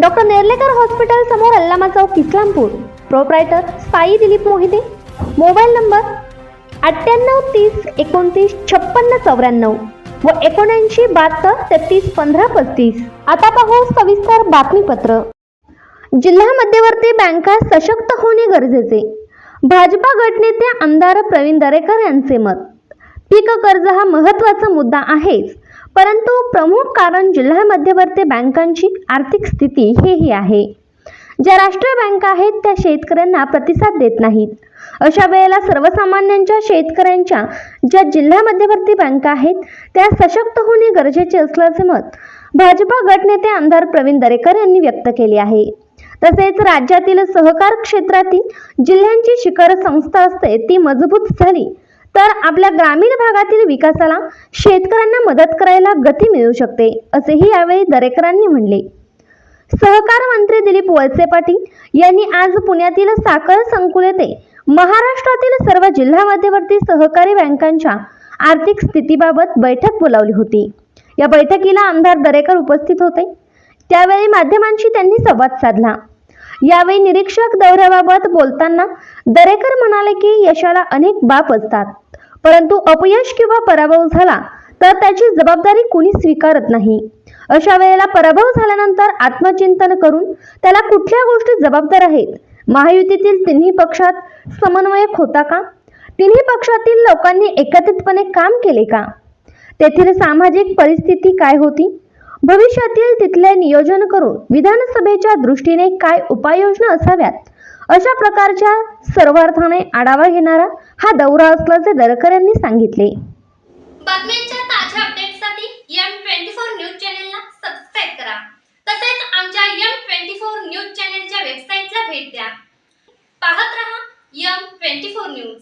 Doctor Nerlekar hospital समोर अल्लामा चौक Islampur. Proprietor Sai Dilip Mohite. Mobile number अठ्ठ्याण्णव तीस एकोणतीस छप्पन्न चौऱ्याण्णव व एकोणऐंशी बहात्तर तेहतीस पंधरा पस्तीस. आता पाहू सविस्तर बातमीपत्र. जिल्हा मध्यवर्ती बँका सशक्त होणे गरजेचे. भाजपा गटनेते आमदार प्रवीण दरेकर यांचे मत. पीक कर्ज हा महत्त्वाचा मुद्दा आहेच. परंतु प्रमुख कारण जिल्हा मध्यवर्ती बँकांची आर्थिक स्थिती हेही आहे. ज्या राष्ट्रीय बँका आहेत त्या शेतकऱ्यांना प्रतिसाद देत नाहीत. अशा वेळेला सर्वसामान्यांच्या शेतकऱ्यांच्या ज्या जिल्हा मध्यवर्ती बँका आहेत त्या सशक्त होणे गरजेचे असल्याचे मत भाजपा गटनेते आमदार प्रवीण दरेकर यांनी व्यक्त केले आहे. तसेच राज्यातील सहकार क्षेत्रातील जिल्ह्यांची शिखर संस्था असते ती मजबूत झाली तर आपल्या ग्रामीण भागातील विकासाला शेतकऱ्यांना मदत करायला गती मिळू शकते असेही यावेळी दरेकरांनी म्हणले. सहकार मंत्री दिलीप वळसे पाटील यांनी आज पुण्यातील साखर संकुल येथे महाराष्ट्रातील सर्व जिल्हा मध्यवर्ती सहकारी बँकांच्या आर्थिक स्थितीबाबत बैठक बोलावली होती. या बैठकीला आमदार दरेकर उपस्थित होते. त्यावेळी माध्यमांशी त्यांनी संवाद साधला. यावेळी निरीक्षक दौऱ्याबाबत बोलताना दरेकर म्हणाले की यशाला अनेक बाप असतात. परंतु अपयश किंवा पराभव झाला तर त्याची जबाबदारी कुणी स्वीकारत नाही. अशा वेळेला पराभव झाल्यानंतर आत्मचिंतन करून त्याला कुठल्या गोष्टी जबाबदार आहेत? महायुतीतील तिन्ही पक्षात समन्वयक होता का? तिन्ही पक्षातील लोकांनी एकत्रितपणे काम केले का? तेथील सामाजिक परिस्थिती काय होती? भविष्यातील तिथले नियोजन करून विधानसभेच्या दृष्टीने काय उपाययोजना असाव्यात? अशा प्रकारच्या सर्वार्थाने आढावा घेणारा हा दौरा असल्याचे दरकर यांनी सांगितले. बातम्यांच्या ताज्या अपडेटसाठी एम ट्वेंटी फोर न्यूज चॅनेलला सबस्क्राईब करा. तसेच आमच्या एम ट्वेंटी फोर न्यूज चॅनेलच्या वेबसाईटला भेट द्या. पाहत रहा एम ट्वेंटी फोर न्यूज.